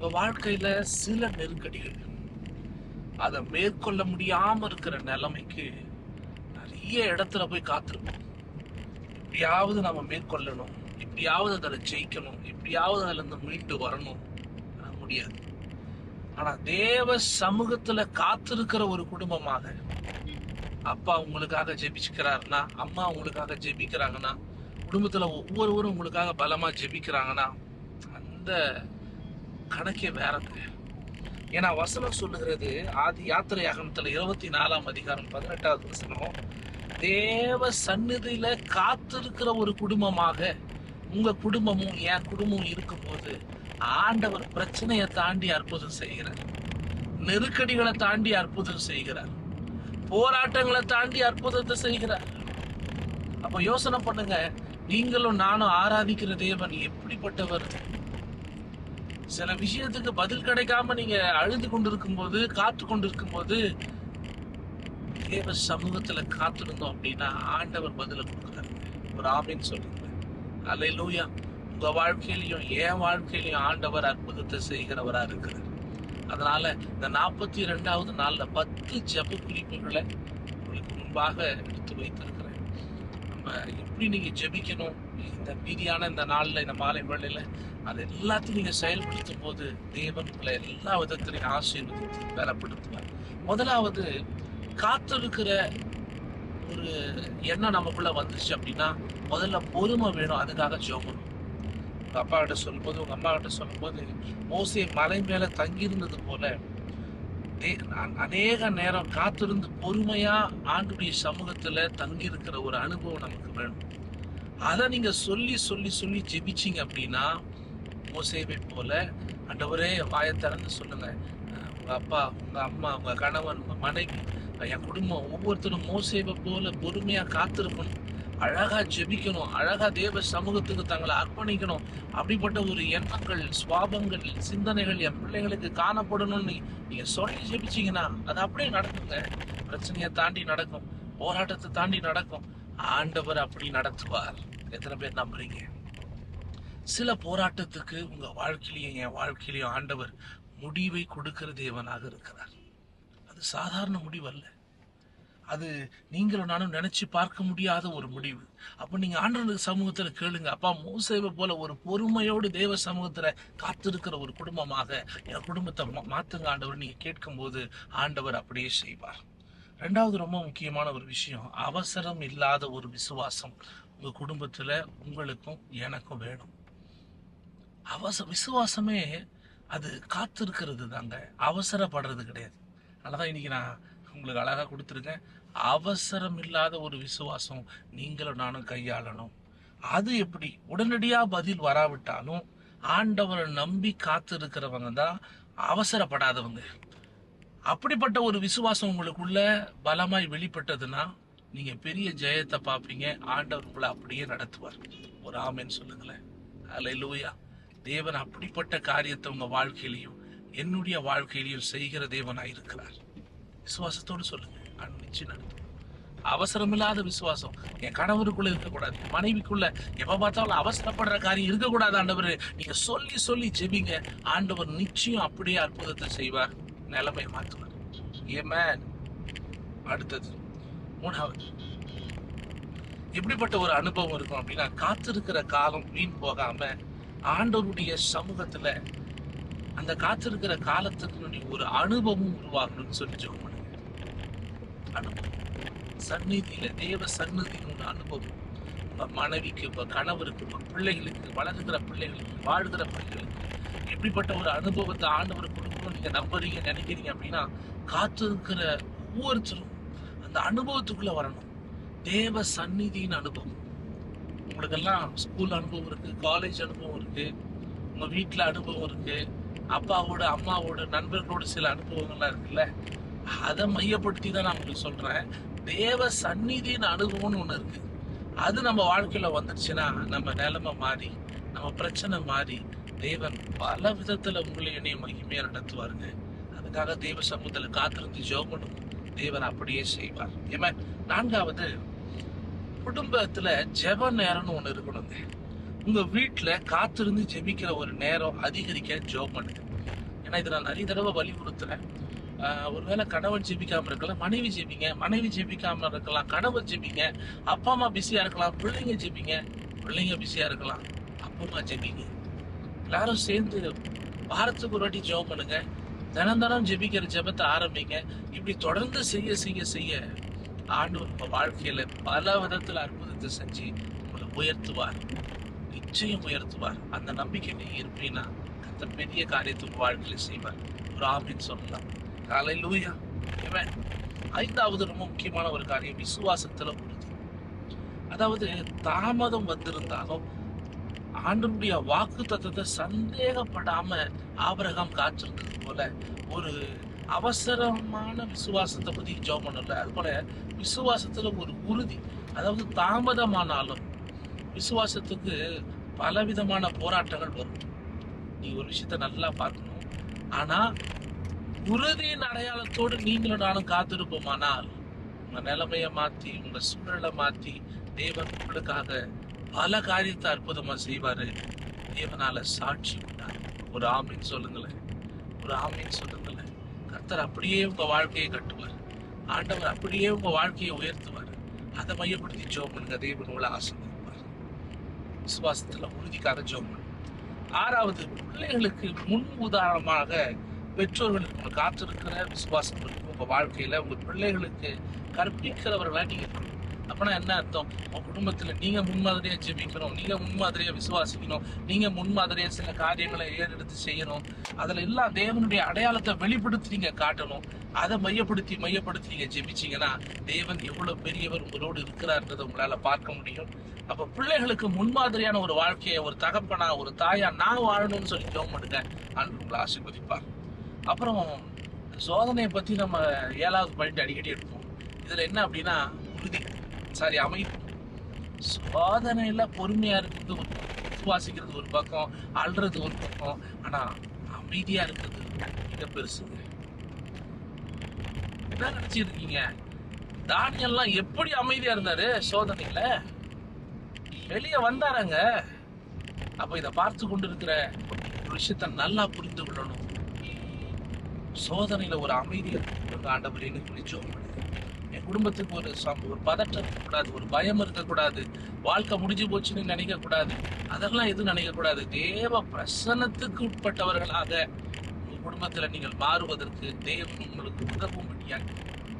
உங்கள் வாழ்க்கையில் சில நெருக்கடிகள் அதை மேற்கொள்ள முடியாமல் இருக்கிற நிலைமைக்கு நிறைய இடத்துல போய் காத்திருப்போம். எப்படியாவது நம்ம மேற்கொள்ளணும் எப்படியாவது அதில் ஜெயிக்கணும் எப்படியாவது அதுல இருந்து மீண்டு வரணும் முடியாது. ஆனால் தேவ சமூகத்தில் காத்திருக்கிற ஒரு குடும்பமாக அப்பா உங்களுக்காக ஜெபிச்சுக்கிறாருன்னா அம்மா உங்களுக்காக ஜெபிக்கிறாங்கன்னா குடும்பத்தில் ஒவ்வொருவரும் உங்களுக்காக பலமாக ஜெபிக்கிறாங்கன்னா அந்த கணக்கே வேறங்க ஏன்னா வசனம் சொல்லுகிறது ஆதி யாத்திரை அகமத்துல இருபத்தி நாலாம் அதிகாரம் பதினெட்டாவது வசனம் தேவ சந்நிதியில காத்திருக்கிற ஒரு குடும்பமாக உங்க குடும்பமும் என் குடும்பமும் இருக்கும்போது ஆண்டவர் பிரச்சனையை தாண்டி அற்புதம் செய்கிறார். நெருக்கடிகளை தாண்டி அற்புதம் செய்கிறார். போராட்டங்களை தாண்டி அற்புதத்தை செய்கிறார். அப்ப யோசனை பண்ணுங்க நீங்களும் நானும் ஆராதிக்கிற தேவன் எப்படிப்பட்டவர்? சில விஷயத்துக்கு பதில் கிடைக்காம நீங்க அழுது கொண்டிருக்கும் போது காத்து கொண்டிருக்கும் போது தேவ சமூகத்துல காத்திருந்தோம் அப்படின்னா ஆண்டவர் பதில கொடுக்குறாரு. ஒரு ஆமின்னு சொல்லுங்க. அல்ல லூயா உங்க வாழ்க்கையிலையும் என் வாழ்க்கையிலையும் ஆண்டவர் அற்புதத்தை செய்கிறவரா இருக்கிறார். அதனால இந்த நாற்பத்தி ரெண்டாவது நாள்ல பத்து ஜெப குறிப்புகளை உங்களுக்கு முன்பாக எடுத்து வைத்திருக்கிறேன். நம்ம எப்படி நீங்கள் ஜெபிக்கணும்? இந்த மீதியான இந்த நாளில் இந்த மாலை வேளையில அது எல்லாத்தையும் நீங்கள் செயல்படுத்தும் போது தேவன் உங்களை எல்லா விதத்திலையும் ஆசீர்வதித்து வேலைப்படுத்துவார் முதலாவது காத்திருக்கிற ஒரு எண்ணம் நமக்குள்ள வந்துச்சு அப்படின்னா முதல்ல பொறுமை வேணும் அதுக்காக ஜோகணும் உங்கள் அப்பா கிட்ட சொல்லும்போது உங்கள் அம்மா கிட்ட சொல்லும்போது மோசே மலை மேலே தங்கியிருந்தது போல அநேக நேரம் காத்திருந்து பொறுமையாக ஆண்டுடைய சமூகத்தில் தங்கி இருக்கிற ஒரு அனுபவம் நமக்கு வேணும். அதை நீங்கள் சொல்லி சொல்லி சொல்லி ஜெபிச்சீங்க அப்படின்னா மோசேவை போல அண்டவரே வாயை திறந்து சொல்லுங்கள் உங்கள் அப்பா உங்கள் அம்மா உங்கள் கணவன் உங்கள் மனைவி என் குடும்பம் ஒவ்வொருத்தரும் மோசேவை போல பொறுமையாக காத்திருக்கணும். அழகாக ஜெபிக்கணும் அழகா தேவ சமூகத்துக்கு தங்களை அர்ப்பணிக்கணும். அப்படிப்பட்ட ஒரு எண்ணங்கள் சுவாபங்கள் சிந்தனைகள் என் பிள்ளைகளுக்கு காணப்படணும்னு நீங்கள் சொல்லி ஜெபிச்சீங்கன்னா அது அப்படியே நடக்குங்க. பிரச்சனையை தாண்டி நடக்கும் போராட்டத்தை தாண்டி நடக்கும். ஆண்டவர் அப்படி நடத்துவார். எத்தனை பேர் நம்புறீங்க? சில போராட்டத்துக்கு உங்கள் வாழ்க்கையிலையும் என் வாழ்க்கையிலையும் ஆண்டவர் முடிவை கொடுக்கிற தேவனாக இருக்கிறார். அது சாதாரண முடிவு அல்ல அது நீங்களும் நானும் நினைச்சு பார்க்க முடியாத ஒரு முடிவு. அப்போ நீங்க ஆண்டவனுக்கு சமூகத்தில் கேளுங்க. அப்பா மூசேவை போல ஒரு பொறுமையோடு தேவ சமூகத்தில் காத்திருக்கிற ஒரு குடும்பமாக என் குடும்பத்தை மா- மாத்துங்க ஆண்டவர். நீங்க கேட்கும்போது ஆண்டவர் அப்படியே செய்வார். ரெண்டாவது ரொம்ப முக்கியமான ஒரு விஷயம் அவசரம் இல்லாத ஒரு விசுவாசம் உங்க குடும்பத்துல உங்களுக்கும் எனக்கும் வேணும். அவச விசுவாசமே அது காத்திருக்கிறது தாங்க அவசரப்படுறது கிடையாது. அதனாலதான் இன்னைக்கு நான் உங்களுக்கு அழகா கொடுத்துருக்கேன். அவசரம் இல்லாத ஒரு விசுவாசம் நீங்களும் நானும் கையாளணும். அது எப்படி? உடனடியாக பதில் வராவிட்டாலும் ஆண்டவரை நம்பி காத்திருக்கிறவங்க தான் அவசரப்படாதவங்க. அப்படிப்பட்ட ஒரு விசுவாசம் உங்களுக்குள்ள பலமாய் வெளிப்பட்டதுன்னா நீங்க பெரிய ஜெயத்தை பார்ப்பீங்க. ஆண்டவர் உங்களை அப்படியே நடத்துவார். ஒரு ஆமேன்னு சொல்லுங்களேன். அல்லேலூயா தேவன் அப்படிப்பட்ட காரியத்தை உங்க வாழ்க்கையிலையும் என்னுடைய வாழ்க்கையிலையும் செய்கிற தேவனாய் இருக்கிறார் விசுவாசத்தோடு சொல்லுங்க. ஆண்டவர் நிச்சயம் நடத்துவார் அவசரமில்லாத விசுவாசம். என் கணவருக்குள்ள இருக்கக்கூடாது. மனைவிக்குள்ள எப்ப பார்த்தாலும் அவசரப்படுற காரியம் இருக்கக்கூடாது ஆண்டவர். நீங்க சொல்லி சொல்லி ஜெபிங்க. ஆண்டவர் நிச்சயம் அப்படியே அற்புதத்தை செய்வார். நிலைமை மாற்றுவார் ஏமேன் அடுத்தது மூணாவது. எப்படிப்பட்ட ஒரு அனுபவம் இருக்கும் அப்படின்னா காத்திருக்கிற காலம் வீண் போகாம ஆண்டவருடைய சமூகத்துல அந்த காத்திருக்கிற காலத்துக்கு ஒரு அனுபவம் உருவாகணும்னு சொல்லி ஜெபம் அனுபவம் சந்நிதியில தேவ சந்நிதினு ஒரு அனுபவம். இப்போ மனைவிக்கு இப்போ கணவருக்கு உங்க பிள்ளைகளுக்கு வளர்கிற பிள்ளைகளுக்கு வாழ்கிற பிள்ளைகளுக்கு எப்படிப்பட்ட ஒரு அனுபவத்தை ஆண்டவர் கொடுக்கணும் நீங்கள் நம்புறீங்க நினைக்கிறீங்க அப்படின்னா காத்திருக்கிற ஒவ்வொருத்தரும் அந்த அனுபவத்துக்குள்ள வரணும். தேவ சந்நிதியின் அனுபவம். உங்களுக்கெல்லாம் ஸ்கூல் அனுபவம் இருக்கு காலேஜ் அனுபவம் இருக்கு உங்க வீட்டில் அனுபவம் இருக்கு அப்பாவோட அம்மாவோட நண்பர்களோட சில அனுபவங்கள்லாம் இருக்குல்ல? அதை மையப்படுத்தி தான் நான் உங்களுக்கு சொல்றேன். தேவ சந்நிதியின் அனுபவம்னு ஒண்ணு இருக்கு. அது நம்ம வாழ்க்கையில வந்துருச்சுன்னா நம்ம நிலைமை மாறி நம்ம பிரச்சனை மாறி தேவன் பல விதத்துல உங்களை என்னைய மகிமையாக நடத்துவாருங்க. அதுக்காக தேவ சமூகத்தில் காத்திருந்து ஜெபம் தேவன் அப்படியே செய்வார். ஏமா நான்காவது குடும்பத்துல ஜெப நேரம்னு ஒண்ணு இருக்கணுங்க. உங்க வீட்டுல காத்திருந்து ஜெபிக்கிற ஒரு நேரம் அதிகரிக்க ஜெபம் பண்ணுங்க. ஏன்னா இதை நான் நிறைய தடவை வலியுறுத்துறேன். ஒருவேளை கணவன் ஜெபிக்காம இருக்கலாம் மனைவி ஜெபிங்க மனைவி ஜெபிக்காம இருக்கலாம் கணவன் ஜெபிங்க அப்பா அம்மா பிஸியா இருக்கலாம் பிள்ளைங்க ஜெபிங்க பிள்ளைங்க பிஸியா இருக்கலாம் அப்பா அம்மா ஜெபிங்க. எல்லாரும் சேர்ந்து வாரத்துக்கு ஒரு வாட்டி ஜெபம் பண்ணுங்க. தினம் தினம் ஜெபிக்கிற ஜெபத்தை ஆரம்பிங்க. இப்படி தொடர்ந்து செய்ய செய்ய செய்ய ஆண்டவர் உங்க வாழ்க்கையில பல விதத்துல அற்புதத்தை செஞ்சு உங்களை உயர்த்துவார். நிச்சயம் உயர்த்துவார். அந்த நம்பிக்கை நீ இருப்பீன்னா கத்த பெரிய காரியத்தை உங்க வாழ்க்கையில செய்வார். ஒரு ஆமின்னு சொல்லலாம். அலையிலூயா இவன் ஐந்தாவது ரொம்ப முக்கியமான ஒரு காரியம் விசுவாசத்துல உறுதி அதாவது தாமதம் வந்திருந்தாலும் ஆண்டனுடைய வாக்கு தத்துவத்தை சந்தேகப்படாம ஆபரகம் காத்திருந்தது போல ஒரு அவசரமான விசுவாசத்தை பத்தி ஜோம் பண்ணல. அது போல விசுவாசத்துல ஒரு உறுதி. அதாவது தாமதமானாலும் விசுவாசத்துக்கு பலவிதமான போராட்டங்கள் வரும். நீ ஒரு விஷயத்த நல்லா பார்க்கணும். ஆனா உறுதியின் அடையாளத்தோடு நீங்களும் நானும் காத்திருப்போமானால் உங்க நிலைமையை மாத்தி உங்க சூழலை மாத்தி தேவன் உங்களுக்காக பல காரியத்தை அற்புதமா செய்வாரு. தேவனால சாட்சி உண்டாரு. ஒரு ஆமீன் சொல்லுங்களேன். ஒரு ஆமீன் சொல்லுங்களேன். கர்த்தர் அப்படியே உங்க வாழ்க்கையை கட்டுவார். ஆண்டவர் அப்படியே உங்க வாழ்க்கையை உயர்த்துவார். அதை மையப்படுத்தி ஜோம் பண்ணுங்க. தேவன் உங்களை ஆசிர்வதிப்பார். விசுவாசத்துல உறுதிக்காக ஜோம் ஆறாவது பிள்ளைகளுக்கு முன் உதாரணமாக பெற்றோர்களுக்கு உங்களுக்கு காத்திருக்கிற விசுவாசம் இருக்கு உங்கள் வாழ்க்கையில் உங்கள் பிள்ளைகளுக்கு கற்பிக்கிறவர்களாக நீங்கள் இருக்கணும் என்ன அர்த்தம்? உங்கள் குடும்பத்தில் நீங்கள் முன்மாதிரியாக ஜெபிக்கணும் நீங்கள் முன்மாதிரியாக விசுவாசிக்கணும் நீங்கள் முன்மாதிரியாக சில காரியங்களை ஏறெடுத்து செய்யணும். அதில் எல்லாம் தேவனுடைய அடையாளத்தை வெளிப்படுத்தி நீங்கள் காட்டணும். அதை மையப்படுத்தி மையப்படுத்தி நீங்கள் ஜெபிச்சீங்கன்னா தேவன் எவ்வளோ பெரியவர் உங்களோடு இருக்கிறார்ன்றதை உங்களால் பார்க்க முடியும். அப்போ பிள்ளைகளுக்கு முன்மாதிரியான ஒரு வாழ்க்கையை ஒரு தகப்பனா ஒரு தாயா நான் வாழணும்னு சொல்லி ஜோம் பண்ணுங்க. அன்று உங்களை ஆசீர்வதிப்பார். அப்புறம் சோதனையை பத்தி நம்ம ஏழாவது பாயிண்ட் அடிக்கடி எடுப்போம். இதுல என்ன அப்படின்னா உறுதி. சாரி அமைப்பு. சோதனையில் பொறுமையா இருக்கிறது ஒரு பக்கம், விசுவாசிக்கிறது ஒரு பக்கம் அல்றது ஒரு பக்கம் ஆனா அமைதியா இருக்கிறது மிக பெருசுங்க என்ன நினச்சிருக்கீங்க? தானியெல்லாம் எப்படி அமைதியா இருந்தாரு சோதனையில? வெளியே வந்தாரங்க. அப்போ இதை பார்த்து கொண்டு இருக்கிற ஒரு விஷயத்த நல்லா புரிந்து கொள்ளணும். சோதனையில் ஒரு அமைதியை இருக்கக்கூடாது ஆண்டவரின்னு சொல்லி என் குடும்பத்துக்கு ஒரு சம் ஒரு பதட்டம் இருக்கக்கூடாது ஒரு பயம் இருக்கக்கூடாது வாழ்க்கை முடிஞ்சு போச்சுன்னு நினைக்கக்கூடாது. அதெல்லாம் எதுவும் நினைக்கக்கூடாது. தேவ பிரசன்னத்துக்கு உட்பட்டவர்களாக உங்கள் குடும்பத்தில் நீங்கள் மாறுவதற்கு தேவன் உங்களுக்கு உதவும்படியாக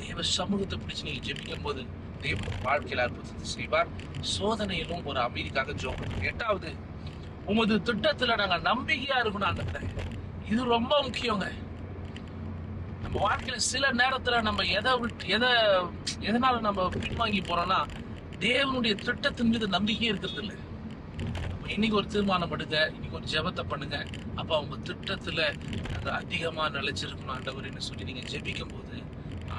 தேவ சமூகத்தை பிடிச்சு நீங்கள் ஜெபிக்கும் போது தேவன் வாழ்க்கையில் அற்புதத்தை செய்வார். சோதனையிலும் ஒரு அமைதிக்காக ஜோம் எட்டாவது உமது திட்டத்தில் நாங்கள் நம்பிக்கையாக இருக்கணும் அந்த இது ரொம்ப முக்கியங்க. வாழ்க்கையில் சில நேரத்தில் நம்ம எதை விட்டு எதை எதனால் நம்ம பின்வாங்கி போகிறோன்னா தேவனுடைய திட்டத்தின் மீது நம்பிக்கையே இருக்கிறது இல்லை. இன்னைக்கு ஒரு தீர்மானம் எடுங்க இன்னைக்கு ஒரு ஜெபத்தை பண்ணுங்க. அப்போ அவங்க திட்டத்தில் அது அதிகமாக நிலைச்சிருக்கணும் ஆண்டவர்னு சொல்லி நீங்கள் ஜெபிக்கும் போது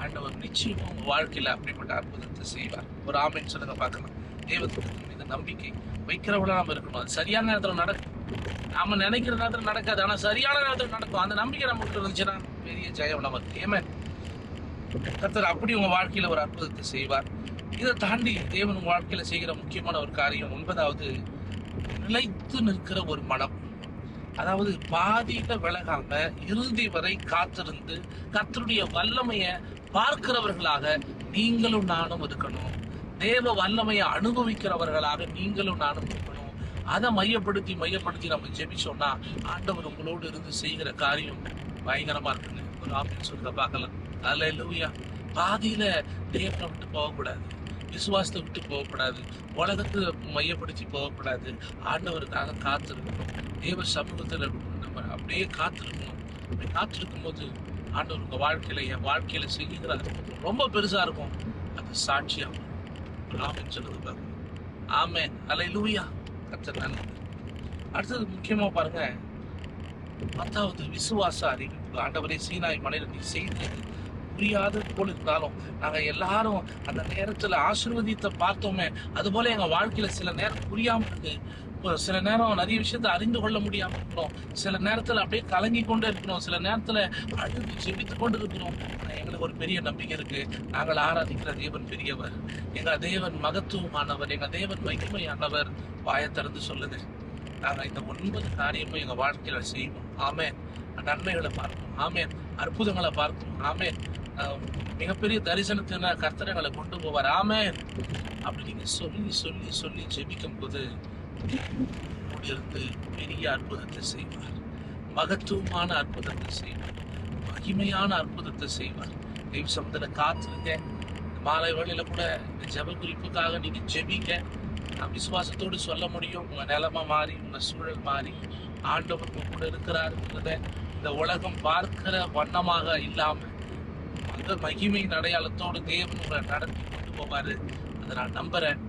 ஆண்டவர் நிச்சயமா உங்கள் வாழ்க்கையில் அப்படிப்பட்ட அற்புதத்தை செய்வார். ஒரு ஆமைன்னு சொல்லுங்க பார்க்கலாம். தேவ திட்டத்தின் மீது நம்பிக்கை வைக்கிறவளா நம்ம இருக்கணும். அது சரியான நேரத்தில் நடக்கும். நாம நினைக்கிற நேரத்தில் நடக்காது ஆனால் சரியான நேரத்தில் நடக்கும். அந்த நம்பிக்கை நமக்கு இருந்துச்சுன்னா பெரிய ஜெயம் நமக்கு. ஏமே கத்தர் அப்படி உங்க வாழ்க்கையில ஒரு அற்புதத்தை செய்வார். இதை தாண்டி தேவன் உங்க வாழ்க்கையில செய்கிற முக்கியமான ஒரு காரியம் ஒன்பதாவது நிலைத்து நிற்கிற ஒரு மனம். அதாவது பாதியில விலகாம இறுதி வரை காத்திருந்து கத்தருடைய வல்லமைய பார்க்கிறவர்களாக நீங்களும் நானும் இருக்கணும். தேவ வல்லமையை அனுபவிக்கிறவர்களாக நீங்களும் நானும் இருக்கணும். அதை மையப்படுத்தி மையப்படுத்தி நம்ம ஜெபிச்சோம்னா ஆண்டவர் உங்களோடு இருந்து செய்கிற காரியம் பயங்கரமா இருக்குங்க ஒரு ஆப்பிள் சொல்ற பார்க்கலாம். அதுல இல்லையா பாதியில தேவனை விட்டு போகக்கூடாது. விசுவாசத்தை விட்டு போகக்கூடாது. உலகத்தை மையப்படுத்தி போகக்கூடாது. ஆண்டவருக்காக காத்திருக்கணும். தேவ சமூகத்தில் நம்ம அப்படியே காத்திருக்கணும். அப்படி காத்திருக்கும் போது ஆண்டவர் உங்கள் வாழ்க்கையில என் வாழ்க்கையில செய்கிற ரொம்ப பெருசா இருக்கும். அது சாட்சியாகும். ஆமென் சொல்லுது பாருங்க. ஆமே அலை லூயா கத்தர் நல்லது அடுத்தது முக்கியமா பாருங்க. பத்தாவது விசுவாச அறிவிப்பு ஆண்டவரே சீனாய் மலையில் நீ செய்து புரியாத போல் இருந்தாலும் நாங்கள் எல்லாரும் அந்த நேரத்தில் ஆசீர்வதித்த பார்த்தோமே. அது போல வாழ்க்கையில் சில நேரம் புரியாமல் இருக்கு. இப்போ சில நேரம் நிறைய விஷயத்தை அறிந்து கொள்ள முடியாமல் இருக்கிறோம். சில நேரத்தில் அப்படியே கலங்கி கொண்டே இருக்கிறோம். சில நேரத்தில் அழுது ஜெபித்து கொண்டு இருக்கிறோம். எங்களுக்கு ஒரு பெரிய நம்பிக்கை இருக்கு. நாங்கள் ஆராதிக்கிற தேவன் பெரியவர். எங்கள் தேவன் மகத்துவமானவர். எங்கள் தேவன் மகிமையானவர். வாயை திறந்து சொல்லுது. நாங்கள் இந்த ஒன்பது காரியமும் எங்க வாழ்க்கையில செய்வோம். ஆமே நன்மைகளை பார்ப்போம். ஆமே அற்புதங்களை பார்ப்போம். ஆமே மிகப்பெரிய தரிசனத்தின கர்த்தரங்களை கொண்டு போவார். ஆமே அப்படி நீங்க சொல்லி சொல்லி சொல்லி ஜெபிக்கும் போது இருந்து பெரிய அற்புதத்தை செய்வார். மகத்துவமான அற்புதத்தை செய்வார். மகிமையான அற்புதத்தை செய்வார். தெய்வ சமத்துல காத்துருங்க. மாலை வேளையில கூட இந்த ஜெப குறிப்புக்காக நீங்க ஜெபிங்க. விசுவாசத்தோடு சொல்ல முடியும் உங்க நிலமை மாறி உங்க சூழல் மாறி ஆண்டவர் உங்க கூட இருக்கிறாருன்றத இந்த உலகம் பார்க்கிற வண்ணமாக இல்லாம அந்த மகிமையின் அடையாளத்தோடு தேவன் உங்களை நடத்தி கொண்டு போவாரு. அதை நான் நம்புறேன்.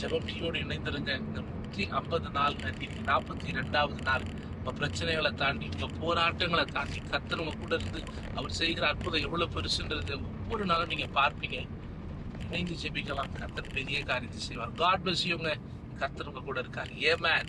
ஜெபட்டியோடு இணைந்திருங்க. இந்த நூற்றி ஐம்பது நாள் இன்னைக்கு நாற்பத்தி ரெண்டாவது நாள். உங்க பிரச்சனைகளை தாண்டி உங்க போராட்டங்களை தாண்டி கத்துறவங்க கூட இருந்து அவர் செய்கிற அற்புதம் எவ்வளவு பெருசுன்றது ஒவ்வொரு நாளும் நீங்க பார்ப்பீங்க. இணைந்து ஜெபிக்கலாம். கர்த்தர் பெரிய காரியத்தை செய்வார். காட் பிளஸ் யூங்க கர்த்தர் கூட இருக்கார். A man